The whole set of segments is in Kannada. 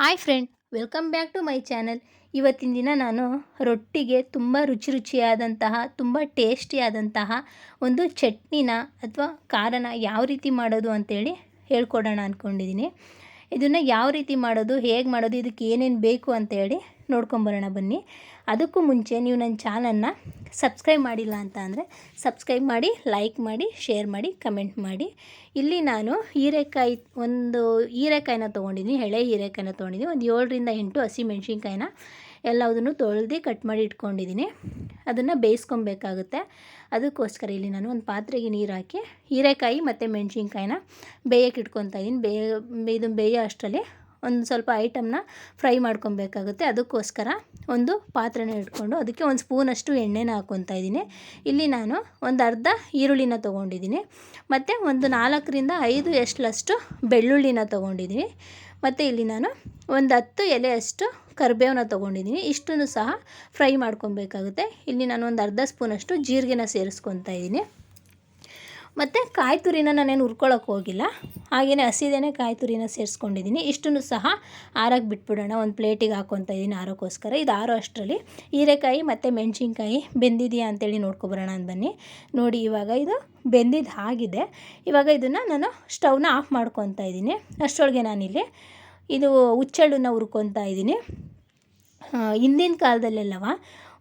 Hi friend, welcome back to my channel. ಇವತ್ತಿನ ದಿನ ನಾನು ರೊಟ್ಟಿಗೆ ತುಂಬ ರುಚಿ ರುಚಿಯಾದಂತಹ ತುಂಬ ಟೇಸ್ಟಿಯಾದಂತಹ ಒಂದು ಚಟ್ನಿನ ಅಥವಾ ಖಾರನ ಯಾವ ರೀತಿ ಮಾಡೋದು ಅಂತೇಳಿ ಹೇಳ್ಕೊಡೋಣ ಅಂದ್ಕೊಂಡಿದ್ದೀನಿ ಇದನ್ನು ಯಾವ ರೀತಿ ಮಾಡೋದು, ಹೇಗೆ ಮಾಡೋದು, ಇದಕ್ಕೆ ಏನೇನು ಬೇಕು ಅಂತೇಳಿ ನೋಡ್ಕೊಂಬರೋಣ ಬನ್ನಿ. ಅದಕ್ಕೂ ಮುಂಚೆ ನೀವು ನನ್ನ ಚಾನಲ್ನ ಸಬ್ಸ್ಕ್ರೈಬ್ ಮಾಡಿಲ್ಲ ಅಂತ ಅಂದರೆ ಸಬ್ಸ್ಕ್ರೈಬ್ ಮಾಡಿ, ಲೈಕ್ ಮಾಡಿ, ಶೇರ್ ಮಾಡಿ, ಕಮೆಂಟ್ ಮಾಡಿ. ಇಲ್ಲಿ ನಾನು ಹೀರೆಕಾಯಿ ಒಂದು ಹೀರೆಕಾಯಿನ ತೊಗೊಂಡಿದ್ದೀನಿ, ಎಳೆ ಹೀರೆಕಾಯಿನ ತೊಗೊಂಡಿದ್ದೀನಿ. ಒಂದು ಏಳರಿಂದ ಎಂಟು ಹಸಿ ಮೆಣಸಿನ್ಕಾಯಿನ ಎಲ್ಲದನ್ನು ತೊಳೆದು ಕಟ್ ಮಾಡಿ ಇಟ್ಕೊಂಡಿದ್ದೀನಿ. ಅದನ್ನು ಬೇಯಿಸ್ಕೊಬೇಕಾಗುತ್ತೆ. ಅದಕ್ಕೋಸ್ಕರ ಇಲ್ಲಿ ನಾನು ಒಂದು ಪಾತ್ರೆಗೆ ನೀರು ಹಾಕಿ ಹೀರೆಕಾಯಿ ಮತ್ತು ಮೆಣಸಿನ್ಕಾಯಿನ ಬೇಯಕ್ಕೆ ಇಟ್ಕೊತಾ ಇದ್ದೀನಿ. ಬೇಯ ಇದನ್ನು ಬೇಯೋ ಅಷ್ಟರಲ್ಲಿ ಒಂದು ಸ್ವಲ್ಪ ಐಟಮ್ನ ಫ್ರೈ ಮಾಡ್ಕೊಬೇಕಾಗುತ್ತೆ. ಅದಕ್ಕೋಸ್ಕರ ಒಂದು ಪಾತ್ರೆನ ಇಟ್ಕೊಂಡು ಅದಕ್ಕೆ ಒಂದು ಸ್ಪೂನಷ್ಟು ಎಣ್ಣೆನ ಹಾಕ್ಕೊತಾ ಇದ್ದೀನಿ. ಇಲ್ಲಿ ನಾನು ಒಂದು ಅರ್ಧ ಈರುಳ್ಳಿನ ತೊಗೊಂಡಿದ್ದೀನಿ. ಮತ್ತು ಒಂದು ನಾಲ್ಕರಿಂದ ಐದು ಎಷ್ಟಲಷ್ಟು ಬೆಳ್ಳುಳ್ಳಿನ ತೊಗೊಂಡಿದ್ದೀನಿ. ಮತ್ತು ಇಲ್ಲಿ ನಾನು ಒಂದು ಹತ್ತು ಎಲೆಯಷ್ಟು ಕರಿಬೇವನ್ನ ತೊಗೊಂಡಿದ್ದೀನಿ. ಇಷ್ಟನ್ನು ಸಹ ಫ್ರೈ ಮಾಡ್ಕೊಬೇಕಾಗುತ್ತೆ. ಇಲ್ಲಿ ನಾನು ಒಂದು ಅರ್ಧ ಸ್ಪೂನಷ್ಟು ಜೀರಿಗೆನ ಸೇರಿಸ್ಕೊತಾ ಇದ್ದೀನಿ. ಮತ್ತು ಕಾಯಿ ತುರಿನ ನಾನೇನು ಹುರ್ಕೊಳ್ಳೋಕೆ ಹೋಗಿಲ್ಲ. ಹಾಗೆಯೇ ಹಸಿದೇನೆ ಕಾಯಿ ತುರಿನ ಸೇರಿಸ್ಕೊಂಡಿದ್ದೀನಿ. ಇಷ್ಟನ್ನು ಸಹ ಆರಕ್ಕೆ ಬಿಟ್ಬಿಡೋಣ. ಒಂದು ಪ್ಲೇಟಿಗೆ ಹಾಕೊತ ಇದ್ದೀನಿ ಆರೋಕ್ಕೋಸ್ಕರ. ಇದು ಆರೋ ಅಷ್ಟರಲ್ಲಿ. ಹೀರೆಕಾಯಿ ಮತ್ತು ಮೆಣಸಿನ್ಕಾಯಿ ಬೆಂದಿದೆಯಾ ಅಂತೇಳಿ ನೋಡ್ಕೊಬರೋಣ ಅಂತ ಬನ್ನಿ. ನೋಡಿ ಇವಾಗ ಇದು ಬೆಂದಿದ್ದು ಆಗಿದೆ ಇವಾಗ ಇದನ್ನು ನಾನು ಸ್ಟವ್ನ ಆಫ್ ಮಾಡ್ಕೊತಾ ಇದ್ದೀನಿ ಅಷ್ಟರೊಳಗೆ ನಾನಿಲ್ಲಿ ಇದು ಹುಚ್ಚೆಳ್ಳನ್ನ ಹುರ್ಕೊತಾ ಇದ್ದೀನಿ ಹಿಂದಿನ ಕಾಲದಲ್ಲೆಲ್ಲವ?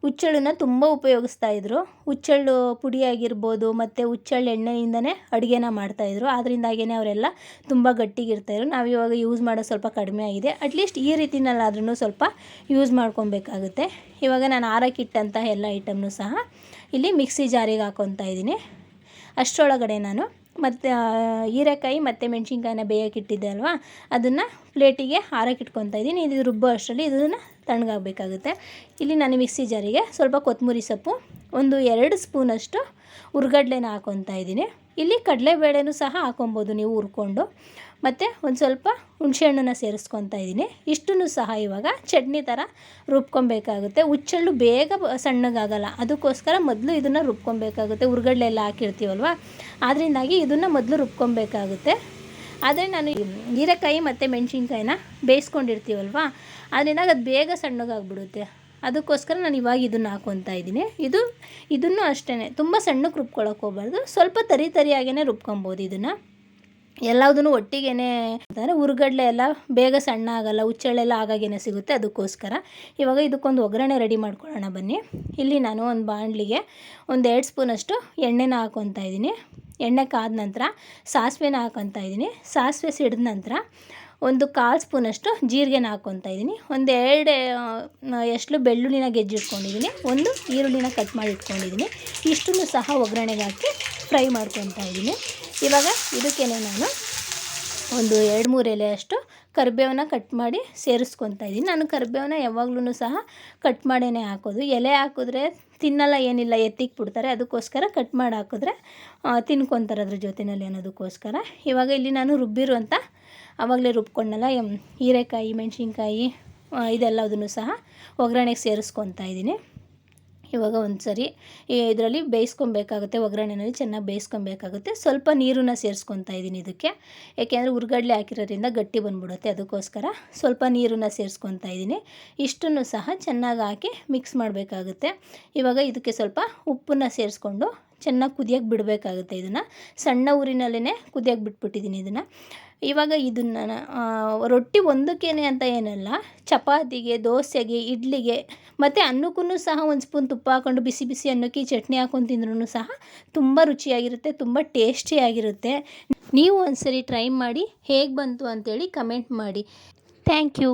ಹುಚ್ಚೆಳ್ಳನ್ನ ತುಂಬ ಉಪಯೋಗಿಸ್ತಾ ಇದ್ರು. ಹುಚ್ಚೆಳ್ಳು ಪುಡಿ ಆಗಿರ್ಬೋದು ಮತ್ತು ಹುಚ್ಚೆಳ್ಳು ಎಣ್ಣೆಯಿಂದನೇ ಅಡುಗೆನ ಮಾಡ್ತಾಯಿದ್ರು ಅದರಿಂದಾಗೇ ಅವರೆಲ್ಲ ತುಂಬ ಗಟ್ಟಿಗಿರ್ತಾಯಿದ್ರು ನಾವು ಇವಾಗ ಯೂಸ್ ಮಾಡೋದು ಸ್ವಲ್ಪ ಕಡಿಮೆ ಆಗಿದೆ. ಅಟ್ಲೀಸ್ಟ್ ಈ ರೀತಿನಲ್ಲಾದ್ರೂ ಸ್ವಲ್ಪ ಯೂಸ್ ಮಾಡ್ಕೊಬೇಕಾಗುತ್ತೆ. ಇವಾಗ ನಾನು ಆರಕ್ಕಿಟ್ಟಂತಹ ಎಲ್ಲ ಐಟಮ್ನು ಸಹ ಇಲ್ಲಿ ಮಿಕ್ಸಿ ಜಾರಿಗೆ ಹಾಕ್ಕೊತಾ ಇದ್ದೀನಿ. ಅಷ್ಟರೊಳಗಡೆ ನಾನು ಮತ್ತು ಹೀರೆಕಾಯಿ ಮತ್ತು ಮೆಣಸಿನ್ಕಾಯಿನ ಬೇಯೋಕ್ಕಿಟ್ಟಿದ್ದೆ ಅಲ್ವಾ? ಅದನ್ನು ಪ್ಲೇಟಿಗೆ ಹಾರಕ್ಕೆ ಇಟ್ಕೊತಾ ಇದ್ದೀನಿ. ಇದು ರುಬ್ಬೋ ಅಷ್ಟರಲ್ಲಿ ಇದನ್ನು ತಣ್ಣಗಾಗಬೇಕಾಗುತ್ತೆ. ಇಲ್ಲಿ ನಾನು ಮಿಕ್ಸಿ ಜಾರಿಗೆ ಸ್ವಲ್ಪ ಕೊತ್ತಂಬರಿ ಸೊಪ್ಪು, ಒಂದು ಎರಡು ಸ್ಪೂನಷ್ಟು ಹುರ್ಗಡ್ಲೆನ ಹಾಕೊತಾ ಇದ್ದೀನಿ. ಇಲ್ಲಿ ಕಡಲೆಬೇಳೆನೂ ಸಹ ಹಾಕೊಬೋದು ನೀವು ಹುರ್ಕೊಂಡು. ಮತ್ತು ಒಂದು ಸ್ವಲ್ಪ ಹುಣಸೆಹಣ್ಣನ್ನು ಸೇರಿಸ್ಕೊತಾ ಇದ್ದೀನಿ. ಇಷ್ಟನ್ನು ಸಹ ಇವಾಗ ಚಟ್ನಿ ಥರ ರುಬ್ಕೊಬೇಕಾಗುತ್ತೆ. ಹುಚ್ಚೆಳ್ಳು ಬೇಗ ಸಣ್ಣಗಾಗಲ್ಲ. ಅದಕ್ಕೋಸ್ಕರ ಮೊದಲು ಇದನ್ನು ರುಬ್ಕೊಬೇಕಾಗುತ್ತೆ. ಹುರ್ಗಡ್ಲೆ ಎಲ್ಲ ಹಾಕಿರ್ತೀವಲ್ವ? ಅದರಿಂದಾಗಿ ಇದನ್ನು ಮೊದಲು ರುಬ್ಕೊಬೇಕಾಗುತ್ತೆ. ಆದರೆ ನಾನು ಹೀರೆಕಾಯಿ ಮತ್ತು ಮೆಣಸಿನ್ಕಾಯಿನ ಬೇಯಿಸ್ಕೊಂಡಿರ್ತೀವಲ್ವ? ಅದರಿಂದ ಅದು ಬೇಗ ಸಣ್ಣಗಾಗ್ಬಿಡುತ್ತೆ. ಅದಕ್ಕೋಸ್ಕರ ನಾನು ಇವಾಗ ಇದನ್ನು ಹಾಕೊತಾ ಇದ್ದೀನಿ. ಇದು, ಇದನ್ನು ಅಷ್ಟೇ ತುಂಬ ಸಣ್ಣಕ್ಕೆ ರುಬ್ಕೊಳಕ್ಕೆ ಹೋಗ್ಬಾರ್ದು. ಸ್ವಲ್ಪ ತರಿ ತರಿಯಾಗೇ ರುಬ್ಕೊಬೋದು ಇದನ್ನು. ಎಲ್ಲದನ್ನು ಒಟ್ಟಿಗೆ ಅಂದರೆ ಉರ್ಗಡ್ಲೆ ಎಲ್ಲ ಬೇಗ ಸಣ್ಣ ಆಗಲ್ಲ, ಹುಚ್ಚಳೆಲ್ಲ ಆಗಾಗೇನೆ ಸಿಗುತ್ತೆ ಅದಕ್ಕೋಸ್ಕರ. ಇವಾಗ ಇದಕ್ಕೊಂದು ಒಗ್ಗರಣೆ ರೆಡಿ ಮಾಡ್ಕೊಳ್ಳೋಣ ಬನ್ನಿ. ಇಲ್ಲಿ ನಾನು ಒಂದು ಬಾಣಲಿಗೆ ಒಂದು ಎರಡು ಸ್ಪೂನಷ್ಟು ಎಣ್ಣೆನ ಹಾಕೊತಾ ಇದ್ದೀನಿ. ಎಣ್ಣೆ ಕಾದ ನಂತರ ಸಾಸಿವೆನ ಹಾಕೊತಾ ಇದ್ದೀನಿ. ಸಾಸಿವೆ ಸಿಡಿದ ನಂತರ ಒಂದು ಕಾಲು ಸ್ಪೂನಷ್ಟು ಜೀರಿಗೆನ ಹಾಕ್ಕೊತಾ ಇದ್ದೀನಿ. ಒಂದು ಎರಡು ಎಷ್ಟು ಬೆಳ್ಳುಳ್ಳಿನ ಗೆಜ್ಜಿಟ್ಕೊಂಡಿದ್ದೀನಿ. ಒಂದು ಈರುಳ್ಳಿನ ಕಟ್ ಮಾಡಿ ಇಟ್ಕೊಂಡಿದ್ದೀನಿ ಇಷ್ಟನ್ನು ಸಹ ಒಗ್ಗರಣೆಗೆ ಹಾಕಿ ಫ್ರೈ ಮಾಡ್ಕೊತಾ ಇದ್ದೀನಿ. ಇವಾಗ ಇದಕ್ಕೇ ನಾನು ಒಂದು ಎರಡು ಮೂರು ಎಲೆಯಷ್ಟು ಕರಿಬೇವನ್ನ ಕಟ್ ಮಾಡಿ ಸೇರಿಸ್ಕೊತಾ ಇದ್ದೀನಿ. ನಾನು ಕರಿಬೇವನ್ನ ಯಾವಾಗ್ಲೂ ಸಹ ಕಟ್ ಮಾಡೇ ಹಾಕೋದು. ಎಲೆ ಹಾಕಿದ್ರೆ ತಿನ್ನಲ್ಲ, ಏನಿಲ್ಲ ಎತ್ತಿಗೆ ಬಿಡ್ತಾರೆ. ಅದಕ್ಕೋಸ್ಕರ ಕಟ್ ಮಾಡಿ ಹಾಕಿದ್ರೆ ತಿನ್ಕೊತಾರೆ ಅದ್ರ ಜೊತೆಯಲ್ಲಿ ಅನ್ನೋದಕ್ಕೋಸ್ಕರ. ಇವಾಗ ಇಲ್ಲಿ ನಾನು ರುಬ್ಬಿರುವಂಥ ಆವಾಗಲೇ ರುಬ್ಕೊಂಡಲ್ಲ ಹೀರೆಕಾಯಿ, ಮೆಣಸಿನ್ಕಾಯಿ ಇದೆಲ್ಲದನ್ನು ಸಹ ಒಗ್ಗರಣೆಗೆ ಸೇರಿಸ್ಕೊತಾ ಇದ್ದೀನಿ. ಇವಾಗ ಒಂದು ಸರಿ ಇದರಲ್ಲಿ ಬೇಯಿಸ್ಕೊಬೇಕಾಗುತ್ತೆ, ಒಗ್ಗರಣೆನಲ್ಲಿ ಚೆನ್ನಾಗಿ ಬೇಯಿಸ್ಕೊಬೇಕಾಗುತ್ತೆ. ಸ್ವಲ್ಪ ನೀರನ್ನು ಸೇರಿಸ್ಕೊತಾ ಇದ್ದೀನಿ ಇದಕ್ಕೆ. ಏಕೆಂದರೆ ಉರ್ಗಡ್ಲೆ ಹಾಕಿರೋದ್ರಿಂದ ಗಟ್ಟಿ ಬಂದ್ಬಿಡುತ್ತೆ, ಅದಕ್ಕೋಸ್ಕರ ಸ್ವಲ್ಪ ನೀರನ್ನು ಸೇರಿಸ್ಕೊತಾ ಇದ್ದೀನಿ. ಇಷ್ಟನ್ನು ಸಹ ಚೆನ್ನಾಗಿ ಹಾಕಿ ಮಿಕ್ಸ್ ಮಾಡಬೇಕಾಗುತ್ತೆ. ಇವಾಗ ಇದಕ್ಕೆ ಸ್ವಲ್ಪ ಉಪ್ಪನ್ನು ಸೇರಿಸ್ಕೊಂಡು ಚೆನ್ನಾಗಿ ಕುದಿಯೋಕೆ ಬಿಡಬೇಕಾಗುತ್ತೆ ಇದನ್ನು. ಸಣ್ಣ ಊರಿನಲ್ಲೇ ಕುದಿಯೋಕೆ ಬಿಟ್ಬಿಟ್ಟಿದ್ದೀನಿ ಇದನ್ನು. ಇವಾಗ ಇದನ್ನು ರೊಟ್ಟಿ ಒಂದಕ್ಕೇನೆ ಅಂತ ಏನಲ್ಲ, ಚಪಾತಿಗೆ, ದೋಸೆಗೆ, ಇಡ್ಲಿಗೆ, ಮತ್ತು ಅನ್ನಕ್ಕೂ ಸಹ ಒಂದು ಸ್ಪೂನ್ ತುಪ್ಪ ಹಾಕ್ಕೊಂಡು ಬಿಸಿ ಬಿಸಿ ಅನ್ನಕ್ಕೆ ಚಟ್ನಿ ಹಾಕ್ಕೊಂಡು ತಿಂದ್ರೂ ಸಹ ತುಂಬ ರುಚಿಯಾಗಿರುತ್ತೆ, ತುಂಬ ಟೇಸ್ಟಿಯಾಗಿರುತ್ತೆ. ನೀವು ಒಂದ್ಸರಿ ಟ್ರೈ ಮಾಡಿ ಹೇಗೆ ಬಂತು ಅಂತೇಳಿ ಕಮೆಂಟ್ ಮಾಡಿ. Thank you.